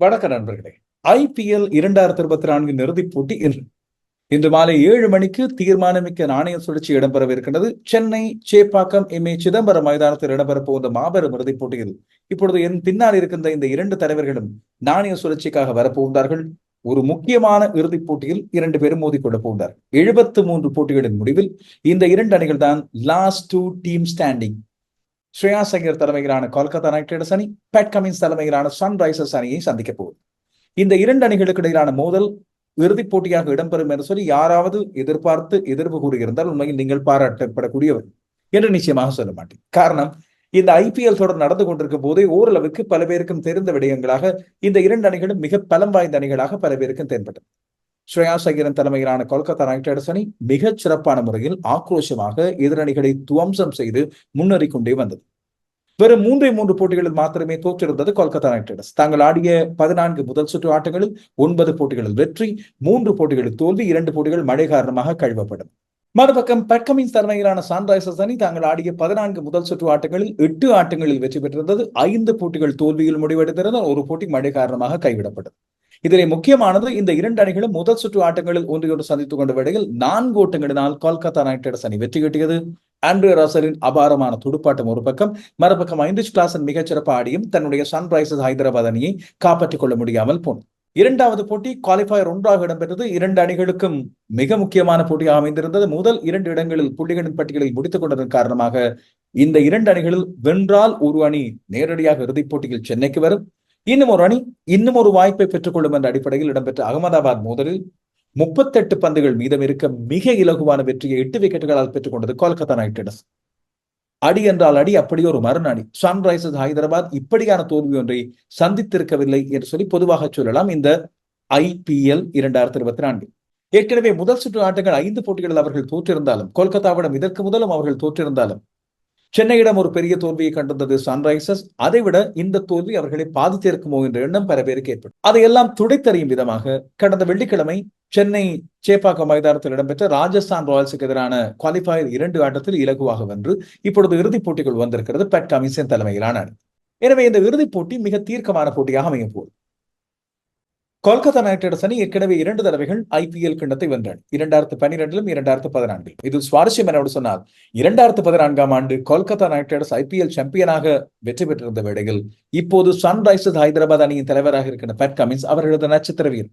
வணக்க நண்பர்களே. ஐபிஎல் இரண்டாயிரத்தி இருபத்தி நான்கின் இறுதிப் போட்டி இன்று. இன்று மாலை ஏழு மணிக்கு தீர்மானமிக்க நாணய சுழற்சி இடம்பெறவிருக்கிறது சென்னை சேப்பாக்கம் எம் ஏ சிதம்பரம் மைதானத்தில் இடம்பெற போகிற மாபெரும் இறுதிப் போட்டியில் இப்பொழுது என் பின்னால் இருக்கின்ற இந்த இரண்டு தலைவர்களும் நாணய சுழற்சிக்காக வரப்போகின்றார்கள் ஒரு முக்கியமான இறுதிப் போட்டியில் இரண்டு பேரும் மோதிக்கொள்ள போகிறார் எழுபத்து மூன்று போட்டிகளின் முடிவில் இந்த இரண்டு அணிகள் தான் last two team standing Shreya Shankar தலைமையிலான கொல்கத்தா நைட் ரைடர்ஸ் அணி பேட் கமின்ஸ் தலைமையிலான சன்ரைசர்ஸ் அணியை சந்திக்க போகுது. இந்த இரண்டு அணிகளுக்கு இடையிலான மோதல் இறுதிப் போட்டியாக இடம்பெறும் என்று சொல்லி யாராவது எதிர்பார்த்து எதிர்ப்பு கூறியிருந்தால் உண்மையில் நீங்கள் பாராட்டப்படக்கூடியவர் என்று நிச்சயமாக சொல்ல மாட்டேன். காரணம் இந்த ஐபிஎல் தொடர் நடந்து கொண்டிருக்கும் போதே ஓரளவுக்கு பல பேருக்கும் தெரிந்த விடயங்களாக இந்த இரண்டு அணிகளும் மிக பலம் வாய்ந்த அணிகளாக பல பேருக்கும் தென்பட்டது. ஸ்ரேயா சகிரன் தலைமையிலான கொல்கத்தா நைட் ரைடர்ஸ் அணி மிகச் சிறப்பான முறையில் ஆக்ரோஷமாக எதிரணிகளை துவம்சம் செய்து முன்னேறி கொண்டே வந்தது. வெறும் மூன்றே மூன்று போட்டிகளில் மாத்திரமே தோற்றிருந்தது கொல்கத்தா நைட் ரைடர்ஸ் தாங்கள் ஆடிய பதினான்கு முதல் சுற்று ஆட்டங்களில் ஒன்பது போட்டிகளில் வெற்றி மூன்று போட்டிகளில் தோல்வி இரண்டு போட்டிகள் மழை காரணமாக கழுவப்படும். மறுபக்கம் பெட்கமின்ஸ் தலைமையிலான சன்ரைசர்ஸ் அணி தாங்கள் ஆடிய பதினான்கு முதல் சுற்று ஆட்டங்களில் எட்டு ஆட்டங்களில் வெற்றி பெற்றிருந்தது. ஐந்து போட்டிகள் தோல்வியில் முடிவெடுத்திருந்தால் ஒரு போட்டி மழை காரணமாக கைவிடப்பட்டது. இதிலே முக்கியமானது இந்த இரண்டு அணிகளும் முதல் சுற்று ஆட்டங்களில் ஒன்றையொன்று சந்தித்துக் கொண்ட வேளையில் நான்கு ஓட்டங்களினால் கொல்கத்தா நைட் ரைடர்ஸ் அணி வெற்றி கிட்டியது. ஆண்ட்ரே ரசலின் அபாரமான துடுப்பாட்டம் ஒரு பக்கம் மறுபக்கம் ஐந்து கிளாசன் மிகச்சிறப்பு ஆடியும் தன்னுடைய சன்ரைசர்ஸ் ஹைதராபாத் அணியை காப்பாற்றிக் கொள்ள முடியாமல் போனது இரண்டாவது போட்டி குவாலிஃபயர் ஒன்றாக இடம்பெற்றது. இரண்டு அணிகளுக்கும் மிக முக்கியமான போட்டியாக அமைந்திருந்தது. முதல் இரண்டு இடங்களில் புள்ளிகளின் பட்டியலில் முடித்துக் கொண்டதன் காரணமாக இந்த இரண்டு அணிகளில் வென்றால் ஒரு அணி நேரடியாக இறுதிப் போட்டியில் சென்னைக்கு வரும். இன்னும் ஒரு அணி இன்னும் ஒரு வாய்ப்பை பெற்றுக்கொள்ளும் என்ற அடிப்படையில் இடம்பெற்ற அகமதாபாத் மோதலில் முப்பத்தெட்டு பந்துகள் மீதம் இருக்க மிக இலகுவான வெற்றியை எட்டு விக்கெட்டுகளால் பெற்றுக் கொண்டது கொல்கத்தா நைட் ரைடர்ஸ். அடி என்றால் அடி அப்படியே ஒரு மறுநாடி சன்ரைசர்ஸ் ஹைதராபாத் இப்படியான தோல்வி ஒன்றை சந்தித்திருக்கவில்லை என்று சொல்லி பொதுவாக சொல்லலாம் இந்த ஐபிஎல் இரண்டாயிரத்தி இருபத்தி நான்கு. ஏற்கனவே முதல் சுற்று ஆட்டங்கள் ஐந்து போட்டிகளில் அவர்கள் தோற்றிருந்தாலும் கொல்கத்தாவிடம் இதற்கு முதலும் அவர்கள் தோற்றிருந்தாலும் சென்னையிடம் ஒரு பெரிய தோல்வியை கண்டிருந்தது சன்ரைசர்ஸ் அதைவிட இந்த தோல்வி அவர்களை பாதித்திருக்குமோ என்ற எண்ணம் பல பேருக்கு ஏற்படும் அதையெல்லாம் துடைத்தறியும் விதமாக கடந்த வெள்ளிக்கிழமை சென்னை சேப்பாக்கம் மைதானத்தில் இடம்பெற்ற ராஜஸ்தான் ராயல்ஸுக்கு எதிரான குவாலிஃபயர் இரண்டு ஆட்டத்தில் இலகுவாக வென்று இப்பொழுது இறுதிப் போட்டிக்குள் வந்திருக்கிறது. பெட் கமிஷன் தலைமையிலான எனவே இந்த இறுதிப் போட்டி மிக தீர்க்கமான போட்டியாக அமையும் போது கொல்கத்தா நைட் ரைடர்ஸ் அணி ஏற்கனவே இரண்டு தடவைகள் ஐபிஎல் கிண்ணத்தை வென்றார் இரண்டாயிரத்து பன்னிரெண்டிலும் இரண்டாயிரத்து பதினான்கில். இது சுவாரஸ்யம் என்னோடு சொன்னால் இரண்டாயிரத்து பதினான்காம் ஆண்டு கொல்கத்தா நைட் ரைடர்ஸ் ஐபிஎல் சாம்பியனாக வெற்றி பெற்றிருந்த வேளையில் இப்போது சன்ரைசர்ஸ் ஹைதராபாத் அணியின் தலைவராக இருக்கின்ற பெட் கமின்ஸ் அவர்களது நட்சத்திர வீரர்.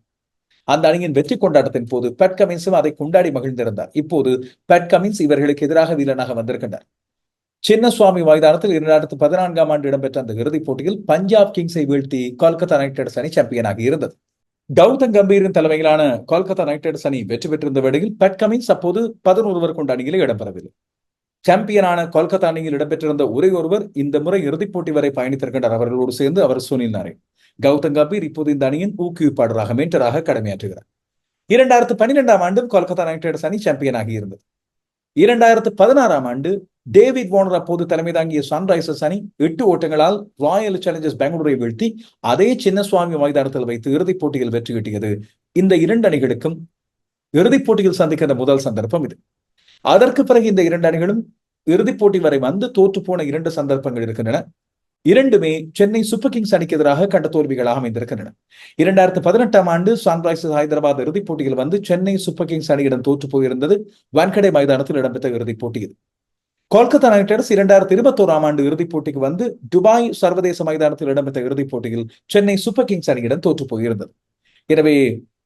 அந்த அணியின் வெற்றி கொண்டாட்டத்தின் போது பெட் கமின்ஸும் அதை கொண்டாடி மகிழ்ந்திருந்தார். இப்போது பெட் கமின்ஸ் இவர்களுக்கு எதிராக வீரனாக வந்திருக்கின்றார். சின்னசுவாமி மைதானத்தில் இரண்டாயிரத்து பதினான்காம் ஆண்டு இடம்பெற்ற அந்த இறுதிப் போட்டியில் பஞ்சாப் கிங்ஸை வீழ்த்தி கொல்கத்தா நைட் ரைடர்ஸ் அணி சாம்பியனாக இருந்தது. கௌதம் கம்பீரின் தலைமையிலான கொல்கத்தா நைட் ரைடர்ஸ் அணி வெற்றி பெற்றிருந்த வேளையில் பெட் கமின்ஸ் அப்போது பதினொருவர் கொண்ட அணியிலே இடம்பெறவில்லை. சாம்பியனான கொல்கத்தா அணியில் இடம்பெற்றிருந்த ஒரே ஒருவர் இந்த முறை இறுதிப் போட்டி வரை பயணித்திருக்கின்றார். அவர்களோடு சேர்ந்து அவர் சுனில் நாரே. கௌதம் கம்பீர் இப்போது இந்த அணியின் ஊக்குவிப்பாளராக மென்டராக கடமையாற்றுகிறார். இரண்டாயிரத்து பன்னிரெண்டாம் ஆண்டும் கொல்கத்தா நைட் ரைடர்ஸ் அணி சாம்பியனாக இருந்தது. இரண்டாயிரத்து பதினாறாம் ஆண்டு டேவிட் வார்னர் அப்போது தலைமை தாங்கிய சன்ரைசர்ஸ் அணி எட்டு ஓட்டங்களால் ராயல் சேலஞ்சர்ஸ் பெங்களூரை வீழ்த்தி அதே சின்னசுவாமி மைதானத்தில் வைத்து இறுதிப் போட்டியில் வெற்றி கிட்டியது இந்த இரண்டு அணிகளுக்கும் இறுதிப் போட்டியில் சந்திக்கின்ற முதல் சந்தர்ப்பம் இது. அதற்கு பிறகு இந்த இரண்டு அணிகளும் இறுதிப் போட்டி வரை வந்து தோற்று போன இரண்டு சந்தர்ப்பங்கள் இருக்கின்றன. இரண்டுமே சென்னை சூப்பர் கிங்ஸ் அணிக்கு எதிராக கண்ட தோல்விகளாக அமைந்திருக்கின்றன. இரண்டாயிரத்து பதினெட்டாம் ஆண்டு சன்ரைசர்ஸ் ஹைதராபாத் இறுதிப் போட்டியில் வந்து சென்னை சூப்பர் கிங்ஸ் அணியிடம் தோற்று போயிருந்தது. வான்கடை மைதானத்தில் இடம்பெற்ற இறுதிப் போட்டியில் கொல்கத்தா நைட் ரைடர்ஸ் இரண்டாயிரத்தி இருபத்தோராம் ஆண்டு இறுதிப் போட்டிக்கு வந்து துபாய் சர்வதேச மைதானத்தில் இடம்பெற்ற இறுதிப் போட்டியில் சென்னை சூப்பர் கிங்ஸ் அணியிடம் தோற்று போயிருந்தது. எனவே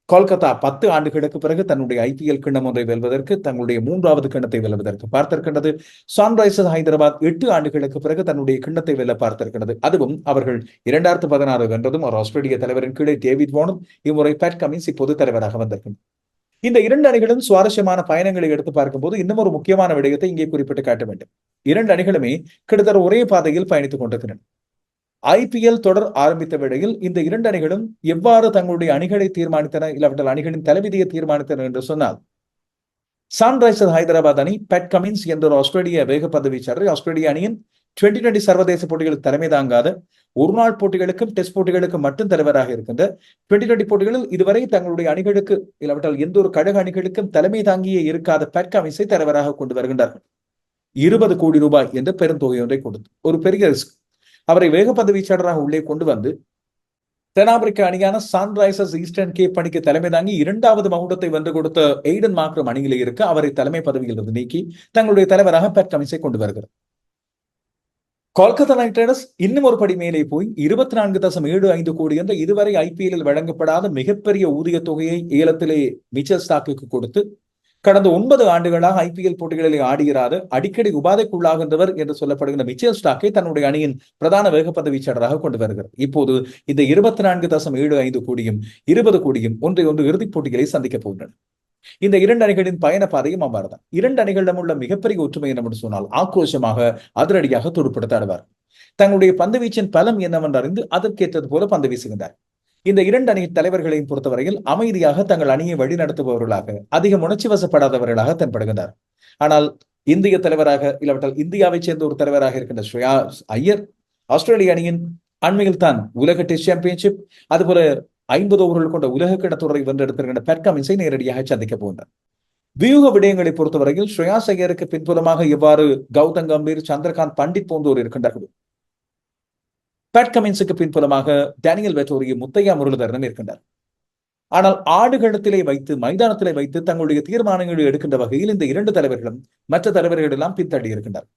கொல்கத்தா பத்து ஆண்டுகளுக்கு பிறகு தன்னுடைய ஐபிஎல் கிண்ணம் ஒன்றை வெல்வதற்கு தங்களுடைய மூன்றாவது கிண்ணத்தை வெல்வதற்கு பார்த்திருக்கின்றது. சன்ரைசர்ஸ் ஹைதராபாத் எட்டு ஆண்டுகளுக்கு பிறகு தன்னுடைய கிண்ணத்தை வெல்ல பார்த்திருக்கிறது அதுவும் அவர்கள் இரண்டாயிரத்து பதினாறு வென்றதும் ஒரு ஆஸ்திரேலிய தலைவரின் கீழே டேவிட் வானும் இம்முறை பேட் கமின்ஸ் இப்போது தலைவராக வந்திருக்கின்றனர் இந்த இரண்டு அணிகளும் சுவாரஸ்யமான பயணங்களை எடுத்து பார்க்கும்போது இன்னும் ஒரு முக்கியமான விடயத்தை இங்கே குறிப்பிட்டு காட்ட வேண்டும். இரண்டு அணிகளுமே கிட்டத்தட்ட ஒரே பாதையில் பயணித்துக் கொண்டிருக்கின்றன. ஐபிஎல் தொடர் ஆரம்பித்த வேளையில் இந்த இரண்டு அணிகளும் எவ்வாறு தங்களுடைய அணிகளை தீர்மானித்தன இல்லாவிட்டால் அணிகளின் தலைவிதியை தீர்மானித்தன என்று சொன்னால் சன்ரைசர்ஸ் ஹைதராபாத் அணி பெட் கமின்ஸ் என்ற ஒரு ஆஸ்திரேலிய வேகப்பந்து வீச்சாளர் ஆஸ்திரேலிய அணியின் டுவெண்டி டுவெண்டி சர்வதேச போட்டிகளுக்கு தலைமை தாங்காத ஒரு நாள் போட்டிகளுக்கும் டெஸ்ட் போட்டிகளுக்கும் மட்டும் தலைவராக இருக்கின்ற டுவெண்டி டுவெண்டி போட்டிகளில் இதுவரை தங்களுடைய அணிகளுக்கு இல்லாவிட்டால் எந்த ஒரு கழக அணிகளுக்கும் தலைமை தாங்கியே இருக்காத பேட் கமின்ஸை தலைவராக கொண்டு வருகின்றார்கள். இருபது கோடி ரூபாய் என்ற பெருந்தொகை ஒன்றை கொடுத்து ஒரு பெரிய ரிஸ்க் அவரை வேகப்பந்து வீச்சாளராக உள்ளே கொண்டு வந்து தென்னாப்பிரிக்க அணியான சன்ரைசர்ஸ் ஈஸ்டர்ன் கேப் அணிக்கு தலைமை தாங்கி இரண்டாவது மகுடத்தை வென்று கொடுத்த எய்டன் மாக்ரம் அணியில் இருக்க அவரை தலைமை பதவியில் இருந்து நீக்கி தங்களுடைய தலைவராக பெட் கமின்ஸை கொண்டு வருகிறது கொல்கத்தா நைட் ரைடர்ஸ் இன்னும் ஒரு படி மேலே போய் இருபத்தி நான்கு தசம் ஏழு ஐந்து கோடி என்ற இதுவரை ஐபிஎல்லில் வழங்கப்படாத மிகப்பெரிய ஊதிய தொகையை ஏலத்திலே மிச்சல் ஸ்டாக்கு கொடுத்து கடந்த ஒன்பது ஆண்டுகளாக ஐபிஎல் போட்டிகளில் ஆடுகிறாத அடிக்கடி உபாதைக்குள்ளாகின்றவர் என்று சொல்லப்படுகின்ற மிச்சல் ஸ்டாக்கை தன்னுடைய அணியின் பிரதான வேகப்பந்த வீச்சாளராக கொண்டு வருகிறார் இப்போது இந்த இருபத்தி நான்கு தசம் ஏழு ஐந்து கோடியும் இருபது கோடியும் ஒன்றை ஒன்று இறுதிப் போட்டிகளை சந்திக்கப் போகின்றன இந்த இரண்டு அணிகளின் பயண பாதையும் அவ்வாறுதான். இரண்டு அணிகளிடம் உள்ள மிகப்பெரிய ஒற்றுமை என்னவென்று சொன்னால் ஆக்ரோஷமாக அதிரடியாக துடுப்படுத்த ஆடுவார் தங்களுடைய பந்து வீச்சின் பலம் என்னவென்று அறிந்து அதற்கேற்றது போல பந்து வீசுகின்றார். இந்த இரண்டு அணி தலைவர்களையும் பொறுத்தவரையில் அமைதியாக தங்கள் அணியை வழிநடத்துபவர்களாக அதிகம் உணர்ச்சி வசப்படாதவர்களாக தென்படுகின்றார். ஆனால் இந்திய தலைவராக இல்லாவிட்டால் இந்தியாவைச் சேர்ந்த ஒரு தலைவராக இருக்கின்ற ஸ்ரேயா ஐயர் ஆஸ்திரேலிய அணியின் அண்மையில் தான் உலக டெஸ்ட் சாம்பியன்ஷிப் அதுபோல ஐம்பது ஓவர்கள் கொண்ட உலக கிணத்துறை வென்றெடுத்திருக்கின்ற பெர்காமின்ஸை நேரடியாக சந்திக்க போகின்றார் வியூக விடயங்களை பொறுத்தவரையில் ஸ்ரேயா ஐயருக்கு பின்புலமாக இவ்வாறு கௌதம் கம்பீர் சந்திரகாந்த் பண்டிட் போன்றோர் இருக்கின்றார்கள். பேட் கமின்ஸுக்கு பின்புலமாக டேனியல் வெட்டோரிய முத்தையா முரளிதரனும் இருக்கின்றார். ஆனால் ஆடுகளத்திலே வைத்து மைதானத்திலே வைத்து தங்களுடைய தீர்மானங்களை எடுக்கின்ற வகையில் இந்த இரண்டு தலைவர்களும் மற்ற தலைவர்கள் எல்லாம் பின்தள்ளி இருக்கின்றனர்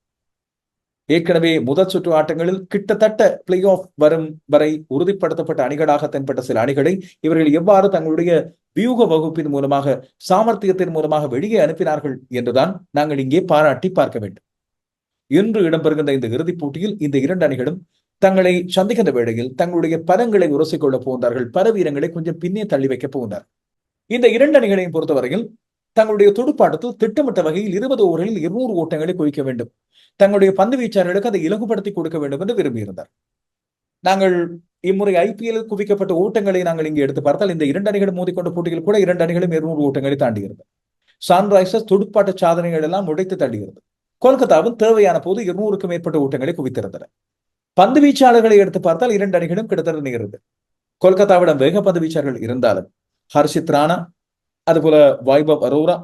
ஏற்கனவே முதல் சுற்று ஆட்டங்களில் கிட்டத்தட்ட பிளே ஆஃப் வரும் வரை உறுதிப்படுத்தப்பட்ட அணிகளாக தென்பட்ட சில அணிகளை இவர்கள் எவ்வாறு தங்களுடைய வியூக வகுப்பின் மூலமாக சாமர்த்தியத்தின் மூலமாக வெளியே அனுப்பினார்கள் என்றுதான் நாங்கள் இங்கே பாராட்டி பார்க்க வேண்டும். இன்று இடம்பெறுகின்ற இந்த இறுதிப் போட்டியில் இந்த இரண்டு அணிகளும் தங்களை சந்திக்கின்ற வேளையில் தங்களுடைய பலங்களை உரசிக்கொள்ள போகின்றார்கள். பல வீரங்களை கொஞ்சம் பின்னே தள்ளி வைக்கப் போகின்றார். இந்த இரண்டு அணிகளையும் பொறுத்தவரையில் தங்களுடைய துடுப்பாட்டத்தில் திட்டமிட்ட வகையில் இருபது ஓவர்களில் இருநூறு ஓட்டங்களை குவிக்க வேண்டும். தங்களுடைய பந்து வீச்சாளர்களுக்கு அதை இலகுபடுத்தி கொடுக்க வேண்டும் என்று விரும்பியிருந்தார். நாங்கள் இம்முறை ஐபிஎல் குவிக்கப்பட்ட ஓட்டங்களை நாங்கள் இங்கே எடுத்து பார்த்தால் இந்த இரண்டு அணிகளும் மோதிக்கொண்ட போட்டிகள் கூட இரண்டு அணிகளும் இருநூறு ஓட்டங்களை தாண்டியிருந்தது. சன்ரைசர்ஸ் துடுப்பாட்ட சாதனைகள் எல்லாம் உடைத்து தள்ளியிருந்தது. கொல்கத்தாவில் தேவையான போது இருநூறுக்கும் மேற்பட்ட ஓட்டங்களை குவித்திருந்தன. பந்து வீச்சாளர்களை எடுத்து பார்த்தால் இரண்டு அணிகளும் கிட்டத்தட்ட நிகழ்ந்தது. கொல்கத்தாவிடம் வேக பந்து வீச்சாளர்கள் இருந்தாலும் ஹர்ஷித் ராணா அதுபோல வைபவ் அரோரா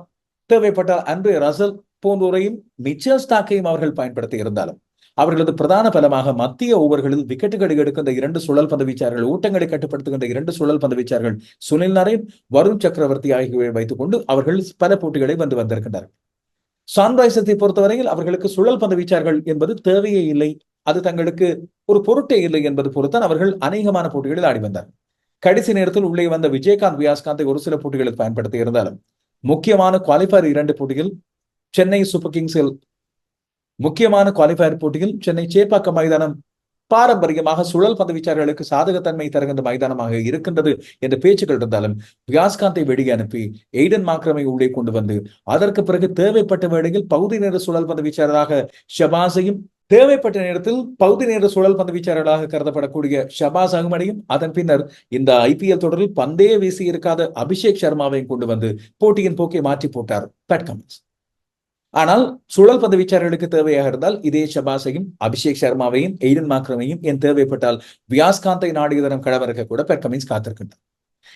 தேவைப்பட்டால் அன்ரே ரசல் போன்றோரையும் மிச்சல் ஸ்டாக்கையும் அவர்கள் பயன்படுத்தி இருந்தாலும் அவர்களது பிரதான பலமாக மத்திய ஓவர்களில் விக்கெட்டுகளை எடுக்கின்ற இரண்டு சுழல் பந்து வீச்சார்கள் ஊட்டங்களை கட்டுப்படுத்துகின்ற இரண்டு சுழல் பந்து வீச்சார்கள் சுனில் நரேன் வருண் சக்கரவர்த்தி ஆகியவை வைத்துக் கொண்டு அவர்கள் பல போட்டிகளை வந்து வந்திருக்கின்றனர். சான்ரைசத்தை பொறுத்தவரையில் அவர்களுக்கு சுழல் பந்து வீச்சார்கள் என்பது தேவையே இல்லை. அது தங்களுக்கு ஒரு பொருட்டே இல்லை என்பது பொறுத்தான் அவர்கள் அநேகமான போட்டிகளில் ஆடி வந்தார். கடைசி நேரத்தில் உள்ளே வந்த விஜயகாந்த் வியாஸ்காந்தை ஒரு சில போட்டிகளில் பயன்படுத்தி இருந்தாலும் முக்கியமான குவாலிஃபயர் இரண்டு போட்டிகள் சென்னை சூப்பர் கிங்ஸில் முக்கியமான குவாலிஃபயர் போட்டியில் சென்னை சேப்பாக்கம் மைதானம் பாரம்பரியமாக சுழல் பதவிச்சாரர்களுக்கு சாதகத்தன்மை தருகின்ற மைதானமாக இருக்கின்றது என்ற பேச்சுக்கள் இருந்தாலும் வியாஸ்காந்தை வெளியே அனுப்பி எய்டன் மாக்ரமை உள்ளே கொண்டு வந்து அதற்கு பிறகு தேவைப்பட்ட வேளையில் பகுதி நேர சுழல் பதவிச்சாரராக ஷபாஸையும் தேவைப்பட்ட நேரத்தில் பகுதி நேர சுழல் பந்து வீச்சாளர்களாக கருதப்படக்கூடிய ஷபாஸ் அகமடையும் அதன் பின்னர் இந்த ஐபிஎல் தொடரில் பந்தே வீசி இருக்காத அபிஷேக் சர்மாவையும் கொண்டு வந்து போட்டியின் போக்கை மாற்றி போட்டார். பேட் கமின்ஸ் ஆனால் சுழல் பதவிச்சாரர்களுக்கு தேவையாக இருந்தால் இதே சபாசையும் அபிஷேக் சர்மாவையும் எய்டன் மாக்ரமையும் என் தேவைப்பட்டால் வியாஸ்காந்தை நாடியதனம் கடவரக்க கூட பெர்கமின்ஸ் காத்திருக்கின்றார்.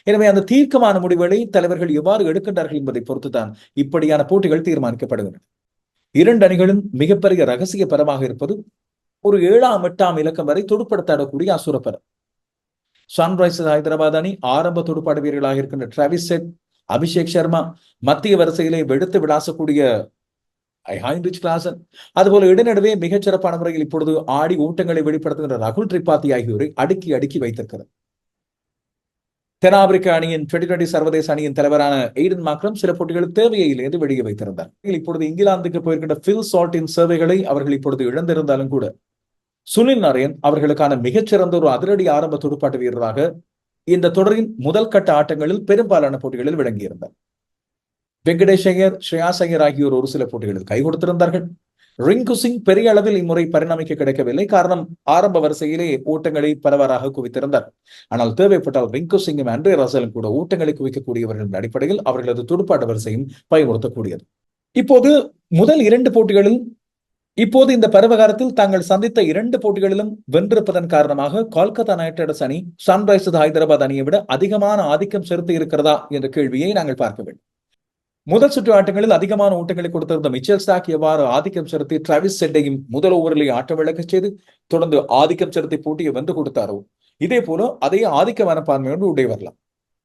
எனவே அந்த தீர்க்கமான முடிவுகளை தலைவர்கள் எவ்வாறு எடுக்கின்றார்கள் என்பதை பொறுத்துதான் இப்படியான போட்டிகள் தீர்மானிக்கப்படுகின்றன. இரண்டு அணிகளும் மிகப்பெரிய ரகசிய பரமாக இருப்பது ஒரு ஏழாம் எட்டாம் இலக்கம் வரை தொடுப்படுத்தாடக்கூடிய அசுரப்பரம் சன்ரைசர்ஸ் ஹைதராபாத் அணி ஆரம்ப துடுப்பாடு வீரர்களாக இருக்கின்ற டிராவிஸ் செட் அபிஷேக் சர்மா மத்திய வரிசையிலே வெடுத்து விளாசக்கூடிய ஹைன்ரிச் கிளாசன் அதுபோல இடைநடுவே மிகச் சிறப்பான முறையில் இப்பொழுது ஆடி ஊட்டங்களை வெளிப்படுத்துகின்ற ரகுல் திரிபாதி ஆகியோரை அடுக்கி அடுக்கி வைத்திருக்கிறது. தென்னாப்பிரிக்க அணியின் டுவெண்டி டுவெண்டி சர்வதேச அணியின் தலைவரான எய்டன் மாக்ரம் சில போட்டிகளில் தேவையிலிருந்து வெளியே வைத்திருந்தார். இப்பொழுது இங்கிலாந்துக்கு போயிருக்கின்ற ஃபில் சால்ட்டின் சேவைகளை அவர்கள் இப்பொழுது இழந்திருந்தாலும் கூட சுனில் நரேன் அவர்களுக்கான மிகச்சிறந்த ஒரு அதிரடி ஆரம்ப துடுப்பாட்டு வீரராக இந்த தொடரின் முதல் கட்ட ஆட்டங்களில் பெரும்பாலான போட்டிகளில் விளங்கியிருந்தார். வெங்கடேஷ் ஐயர் ஸ்ரேயாஸ் ஐயர் ஆகியோர் ஒரு சில போட்டிகளில் கை கொடுத்திருந்தார்கள். ரிங்கு சிங் பெரிய அளவில் இம்முறை பரிணாமிக்க கிடைக்கவில்லை. காரணம் ஆரம்ப வரிசையிலே ஓட்டங்களை பலவராக குவித்திருந்தார். ஆனால் தேவைப்பட்டால் ரிங்கு சிங்கும் அன்றே ரசலும் கூட ஓட்டங்களை குவிக்கக்கூடியவர்களின் அடிப்படையில் அவர்களது துடுப்பாட்ட வரிசையும் பயன்படுத்தக்கூடியது இப்போது முதல் இரண்டு போட்டிகளில் இப்போது இந்த பருவகாலத்தில் தாங்கள் சந்தித்த இரண்டு போட்டிகளிலும் வென்றிருப்பதன் காரணமாக கொல்கத்தா நைட் ரைடர்ஸ் அணி சன்ரைசர்ஸ் ஹைதராபாத் அணியை விட அதிகமான ஆதிக்கம் செலுத்தி இருக்கிறதா என்ற கேள்வியை நாங்கள் பார்க்க வேண்டும். முதல் சுற்று ஆட்டங்களில் அதிகமான ஓட்டங்களை கொடுத்திருந்த மிச்சல் ஸ்டாக் எவ்வாறு ஆதிக்கம் செலுத்தி டிராவிஸ் செட்டையும் முதல் ஓவரிலேயே ஆட்டம் விளக்கச் செய்து தொடர்ந்து ஆதிக்கம் செலுத்தி போட்டியை வந்து கொடுத்தாரோ? இதே போல அதே ஆதிக்க மனப்பான்மையோடு உடைய வரலாம்.